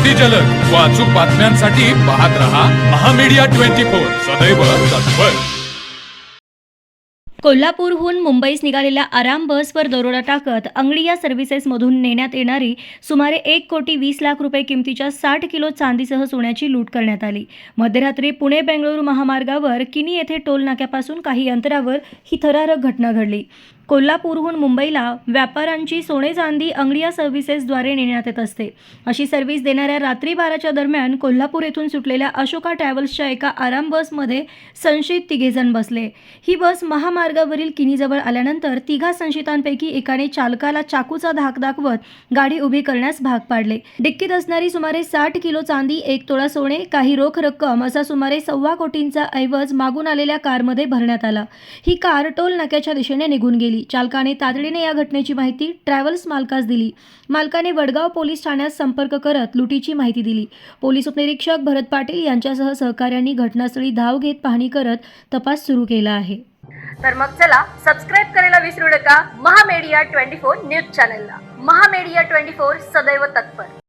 अगदी जलद. व अचूक बातम्यांसाठी पाहत रहा महामीडिया ट्वेंटी फोर. सदैव तत्पर. कोल्हापूरहून मुंबईस निघालेल्या आराम बसवर दरोडा टाकत अंगडी या सर्व्हिसेसमधून नेण्यात येणारी सुमारे एक कोटी वीस लाख रुपये किमतीच्या साठ किलो चांदीसह सोन्याची लूट करण्यात आली. मध्यरात्री पुणे बेंगळुरू महामार्गावर किनी येथे टोल नाक्यापासून काही अंतरावर ही थरारक घटना घडली. कोल्हापूरहून मुंबईला व्यापाऱ्यांची सोने चांदी अंगडिया सर्व्हिसेसद्वारे नेण्यात येत असते. अशी सर्व्हिस देणाऱ्या रात्री बाराच्या दरम्यान कोल्हापूर येथून सुटलेल्या अशोका ट्रॅव्हल्सच्या एका आराम बसमध्ये संशयित तिघेजण बसले. ही बस महामार्गावरील किनीजवळ आल्यानंतर तिघा संशयितांपैकी एकाने चालकाला चाकूचा धाक दाखवत गाडी उभी करण्यास भाग पाडले. डिक्कीत असणारी सुमारे साठ किलो चांदी एक तोळा सोने काही रोख रक्कम असा सुमारे सव्वा कोटींचा ऐवज मागून आलेल्या कारमध्ये भरण्यात आला. ही कार टोल नाक्याच्या दिशेने निघून गेली. चालकाने तातडीने या घटनेची माहिती ट्रॅव्हल्स मालकास दिली. मालकाने वडगाव पोलीस ठाण्यात संपर्क करत लुटीची माहिती दिली. पोलीस उपनिरीक्षक भरत पाटील यांच्यासह सहकाऱ्यांनी घटनास्थळी धाव घेत पाहणी करत तपास सुरू केला आहे. तर मग चला सबस्क्राईब करायला विसरू नका. महामेडिया ट्वेंटी फोर न्यूज चॅनलला. महामेडिया ट्वेंटी फोर सदैव तत्पर.